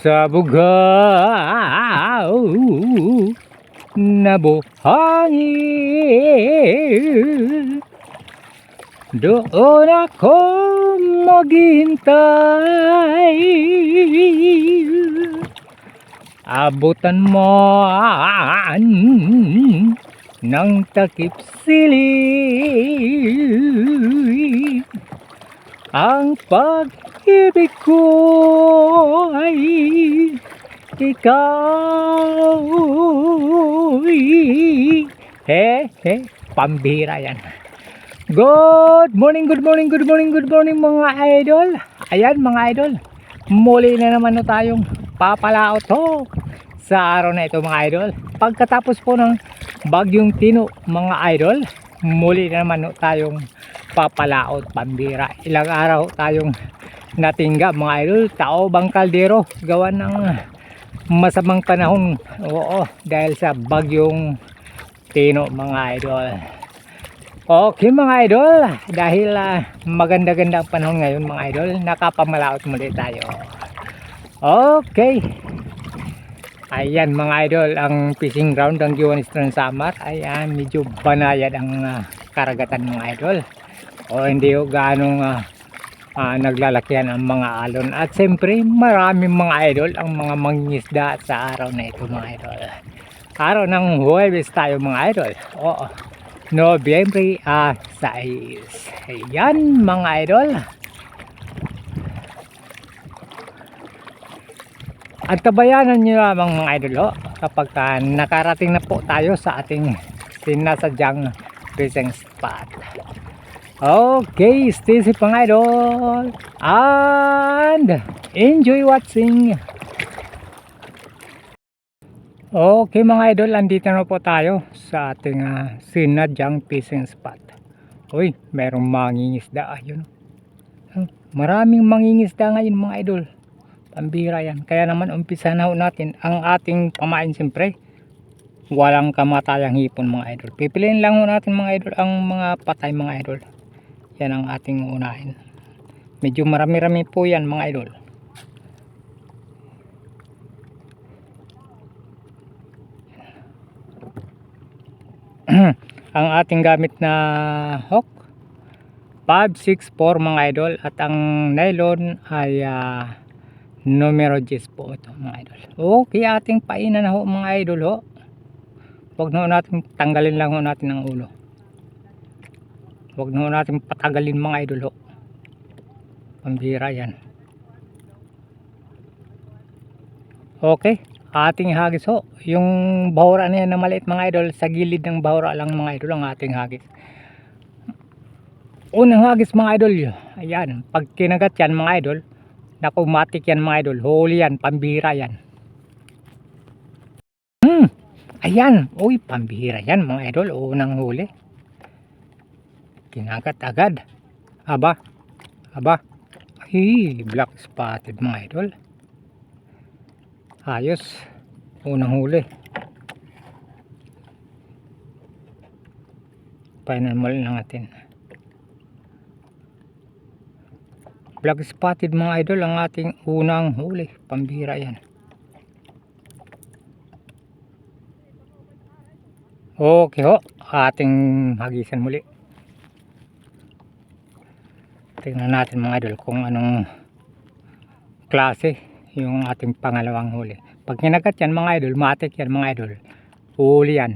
sa bugaw na buhangin doon ako maghintay abutan mo ng takip siling ang pag-ibig ko ay ikaw. He, he, pambira yan. Good morning, good morning, good morning, good morning mga idol. Ayan mga idol, muli na naman na tayong papalaot to sa araw na ito mga idol. Pagkatapos po ng bagyong tino mga idol, muli na naman na tayong papalaot pambira. Ilang araw tayong natingga mga idol, tao bang kaldero gawa ng masamang panahon. Oo, dahil sa bagyong tino mga idol. Okay mga idol, dahil ah, maganda-ganda ang panahon ngayon mga idol, nakapamalaot muli tayo. Okay. Ayan mga idol, ang fishing ground ng Giwan Eastern Samar. Ayan, medyo banayad ang ah, karagatan mga idol. O hindi o ganong ah, ah, naglalakihan ang mga alon. At siyempre, maraming mga idol ang mga mangingisda sa araw na ito mga idol. Araw ng Huwebes tayo mga idol. Oo. Nobyembre ah, 6. Ayan mga idol. At tabayanan nyo lamang mga idol ho, kapag ka nakarating na po tayo sa ating sinasadyang fishing spot. Okay, stay safe mga idol. And enjoy watching. Okay mga idol, andito na po tayo sa ating uh, sinadyang fishing spot. Uy, merong mangingisda. Ayun. Huh, Maraming mangingisda ngayon mga idol. Pambira yan. Kaya naman umpisa na natin ang ating pamain siyempre. Walang kamatayang hipon mga idol. Pipiliin lang natin mga idol ang mga patay mga idol. Yan ang ating unahin. Medyo marami-rami po yan mga idol. ang ating gamit na hook 564 mga idol at ang nylon ay ah, numero 10 po ito mga idol okay ating painan na ho mga idol ho huwag na natin tanggalin lang ho natin ang ulo huwag na natin patagalin mga idol ho. Pambira yan. Okay ating hagis ho. Yung bahura na yan na maliit mga idol sa gilid ng bahura lang mga idol ang ating hagis. Unang hagis mga idol ayan pag kinagat yan mga idol naku matik yan mga idol huli yan pambira yan. Hmm ayan uy pambira yan mga idol unang huli kinagat agad. Aba aba. Ay black spotted mga idol. Ayos. Unang huli. Painan mo lang natin. Black spotted mga idol ang ating unang huli. Pambira yan. Okay ho. Ating hagisan muli tingnan natin mga idol kung anong klase yung ating pangalawang huli. Pag kinagat yan mga idol matik yan mga idol. Huli yan.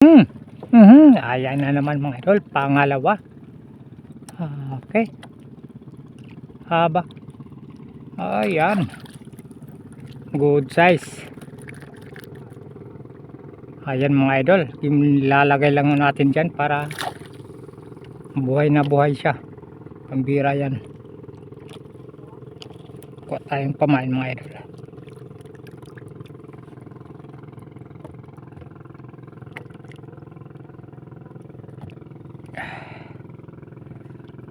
Hmm. Mhm ayan na naman mga idol. Pangalawa. Okay. Haba. Ayan. Good size. Ayan mga idol. Ilalagay lang natin dyan para buhay na buhay siya pambira yan kuha tayong pamain mga idol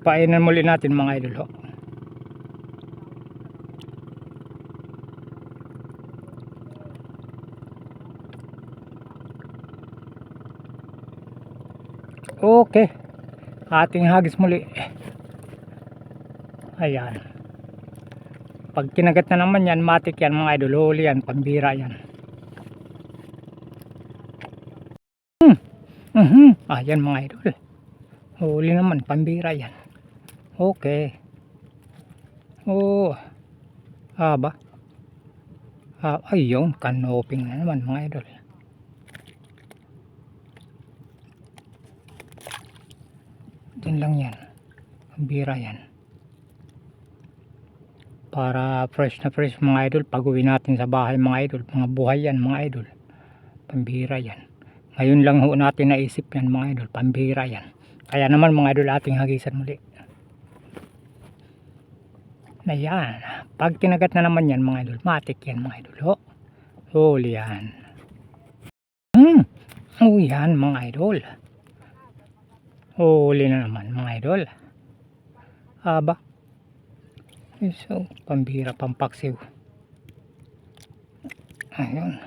painan muli natin mga idol ho. Okay. Ating hagis muli. Ayan. Pag kinagat na naman yan, matik yan mga idol. Huli yan, pambira yan. Hmm. Mhm. Ah, yan mga idol. Huli naman, pambira yan. Okay. Oh. Ah ba? Ah, ayun, kanoping na naman mga idol. Din lang yan. Pambira yan. Para fresh na fresh mga idol. Pag uwi natin sa bahay mga idol. Mga buhay yan mga idol. Pambira yan. Ngayon lang ho natin naisip yan mga idol. Pambira yan. Kaya naman mga idol ating hagisan muli. Na yan. Pag tinagat na naman yan mga idol. Matik yan mga idol. Ho. Huli yan. Hmm. Oh yan mga idol. Huli na naman mga idol. Aba. So, pambira, pampaksiw. Ayun.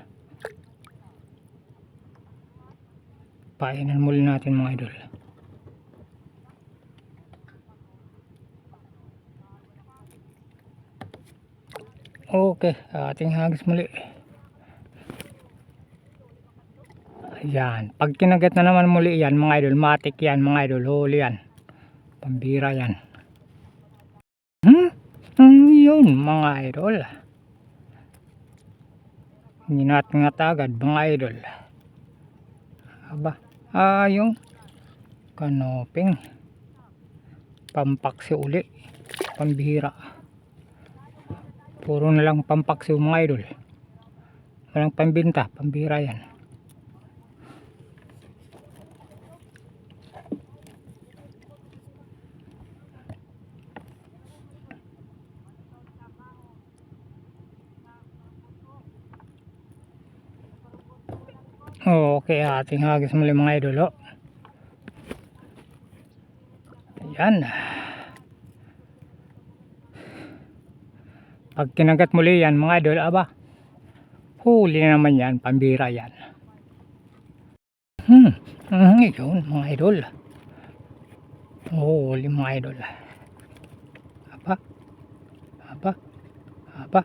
Painan muli natin mga idol. Okay, ating hagis muli. Ayan. Pag kinagat na naman muli yan, mga idol, matik yan, mga idol, huli yan. Pambira yan. Hmm? Yun, mga idol. Ninat-ngat agad, mga idol. Aba, ayong kanoping. Pampaksi uli. Pambihira. Puro na lang pampaksi mga idol. Walang pambinta, pambihira yan. Okay, ating hagis muli mga idol. Oh. Ayan. Pag kinagat muli yan mga idol, aba, huli na naman yan, pambira yan. Hmm, hmm yun mga idol. Huli mga idol. Aba, aba, aba.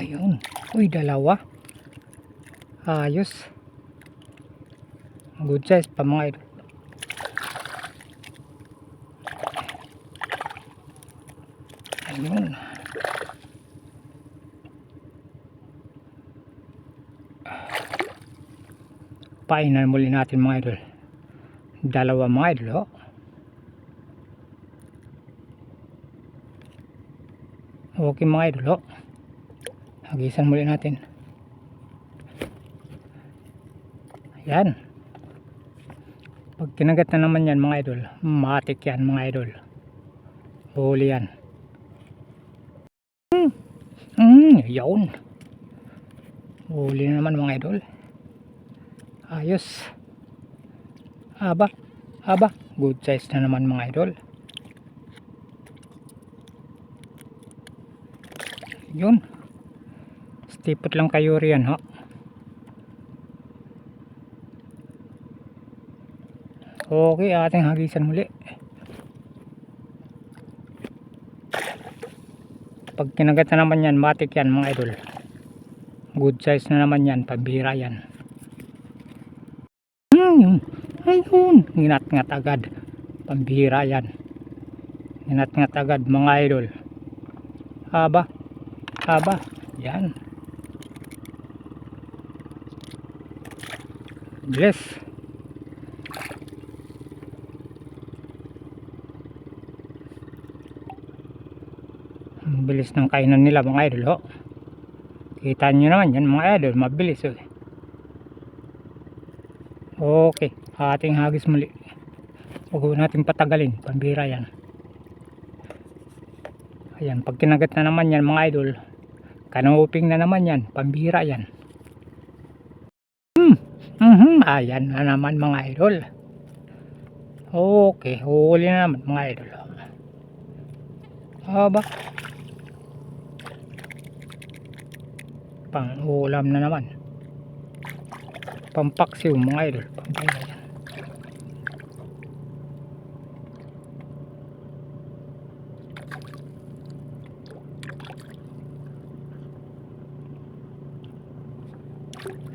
Ayun, uy dalawa. Ayos. Good size pa mga idol. Ayun. Painan muli natin mga idol. Dalawa mga idol. Oh. Okay mga idol. Oh. Hagisan muli natin. Ayan. Pag kinagat na naman yan mga idol, matik yan mga idol. Huli yan. Hmm. Hmm, yun. Huli na naman mga idol. Ayos. Aba, aba. Good size na naman mga idol. Yun. Stipot lang kayo riyan ho. Okay, ating hagisan muli. Pag kinagat na naman yan, matik yan mga idol. Good size na naman yan, pabira yan. Hmm, yun. Ayun, nginat-ngat agad. Pambira yan. Nginat-ngat agad mga idol. Aba, aba, yan. Bless. Ang bilis ng kainan nila mga idol ho. Kita nyo naman yan mga idol, mabilis oh. Okay, ating hagis muli. Huwag natin patagalin, pambira yan. Ayan, pag kinagat na naman yan mga idol, kanuping na naman yan, pambira yan. Hmm, mhm, ayan na naman mga idol. Okay, huli na naman mga idol. Aba, pang ulam na naman pampaksiw mga idol pampaksiw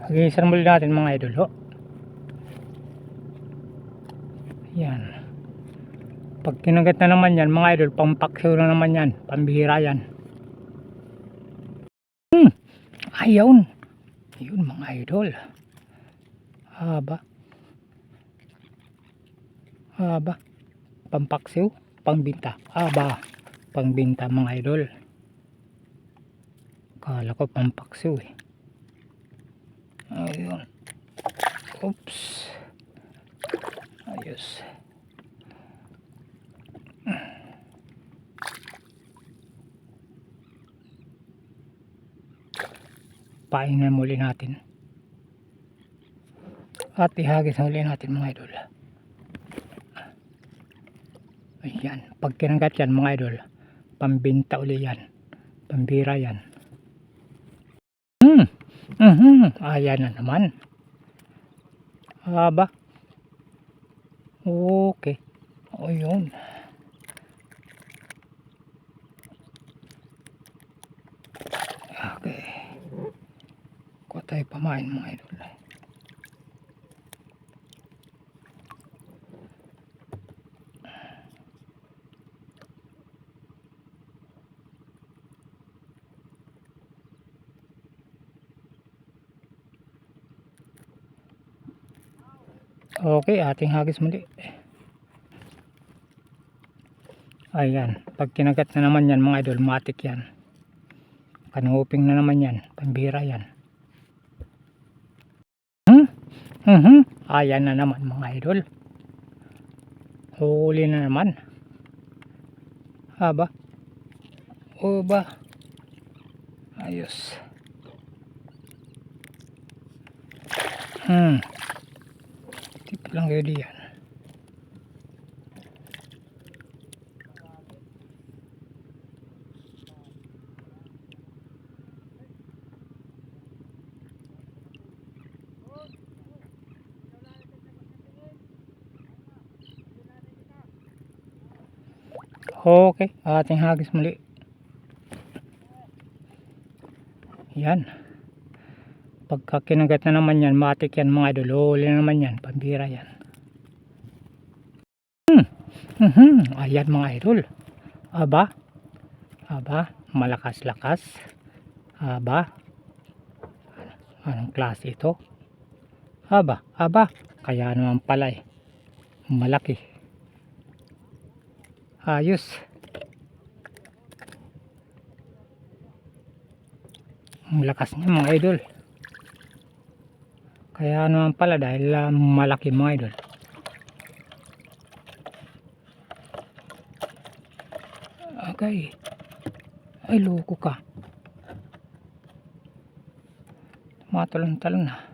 Pag-iisan muli natin mga idol. Ho. Yan. Pag kinagat na naman yan mga idol, pampaksiw na naman yan. Pambihira yan. Ayun. Ayun mga idol. Haba. Haba. Pampaksiw. Pangbinta. Haba. Pangbinta mga idol. Kala ko pampaksiw eh. Ayun. Oops. Ayos. Pahingan muli natin. At ihagis muli natin mga idol. Ayan. Pag kinanggat yan mga idol, pambinta uli yan. Pambira yan. Hmm. Mhm. Ayan na naman. Aba. Okay. O yun. Okay. Pamain mga idol. Okay, ating hagis muli. Ayan, pag kinagat na naman yan mga idol, matik yan. Kanuping na naman yan, pambira yan. Hmm? Mhm. Ayan na naman mga idol. Huli na naman. Haba. O ba? Ayos. Hmm. Tip lang kayo diyan. Okay, ating hagis muli. Yan. Pagka kinagat na naman yan, matik yan mga idol. Huli na naman yan, pambira yan. Hmm. Mhm. Ayan mga idol. Aba. Aba. Malakas-lakas. Aba. Anong klase ito? Aba. Aba. Kaya naman pala eh. Malaki. Ayos. Ang lakas niya mga idol. Kaya naman pala dahil ah, malaki mga idol. Okay. Ay loko ka. Matalon-talon na.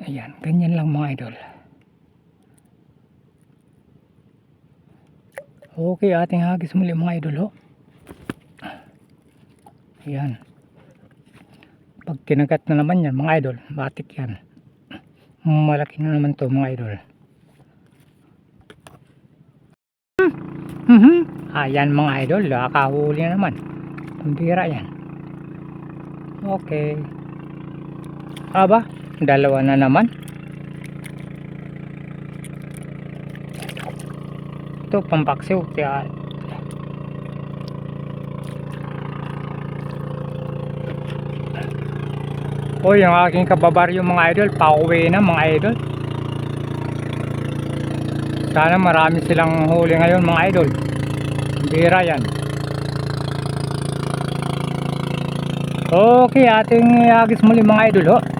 Ayan, ganyan lang mga idol. Okay, ating hagis muli mga idol ho. Ayan. Pag kinagat na naman yan mga idol, batik yan. Malaki na naman to mga idol. Hmm. Mhm. Ayan mga idol, nakahuli na naman. Pambira yan. Okay. Aba, dalawa na naman. Ito, pampaksiw. Kaya, o yung aking kababaryo mga idol, pauwi na mga idol. Sana marami silang huli ngayon mga idol. Bira yan. Okay, ating agis muli mga idol ho.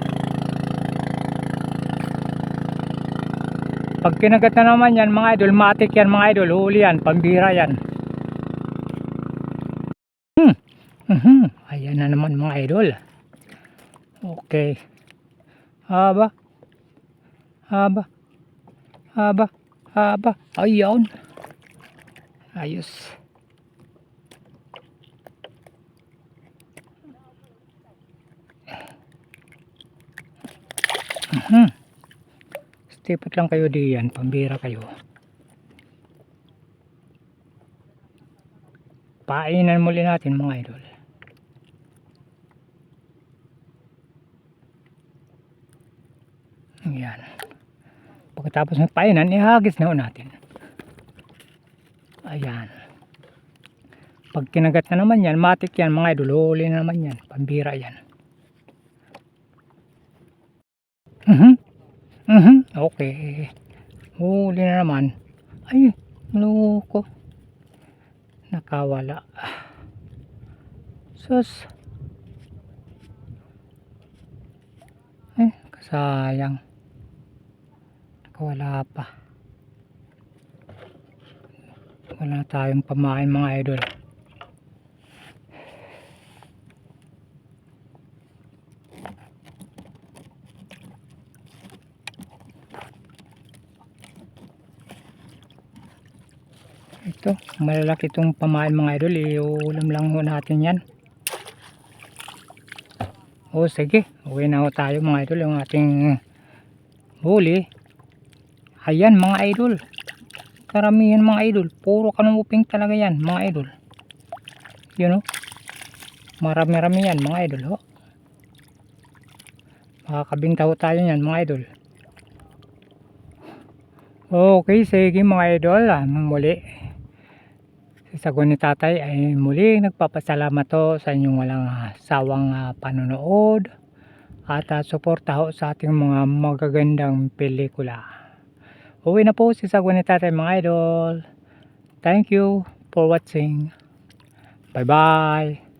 Pag kinagat na naman yan mga idol, matik yan mga idol, huli yan, pambira yan. Hmm. Mhm. Ayan na naman mga idol. Okay. Haba. Haba. Haba. Haba. Ayun. Ayos. Mhm. Ipot-ipot lang kayo diyan, pambira kayo. Painan muli natin mga idol. Yan. Pagkatapos ng painan, ihagis na natin. Ayan. Pag kinagat na naman yan, matik yan mga idol, huli na naman yan, pambira yan. Okay. Huli na naman. Ay, loko. Nakawala. Sus. Eh, kasayang. Nakawala pa. Wala tayong pamain mga idol. Ito, malalaki itong pamain mga idol. Iulam lang ho natin yan. O sige, uwi na ho tayo mga idol. Yung ating huli. Ayan mga idol. Karamihan mga idol. Puro kanuping talaga yan mga idol. Yun o. Marami-rami yan mga idol ho. Makakabinta ho tayo yan mga idol. Okay, sige mga idol. Ah, muli. Sa sagot ni tatay ay muli nagpapasalamat to sa inyong walang sawang ah, panonood at uh, suporta ho sa ating mga magagandang pelikula. Uwi na po si sagot ni tatay mga idol. Thank you for watching. Bye bye.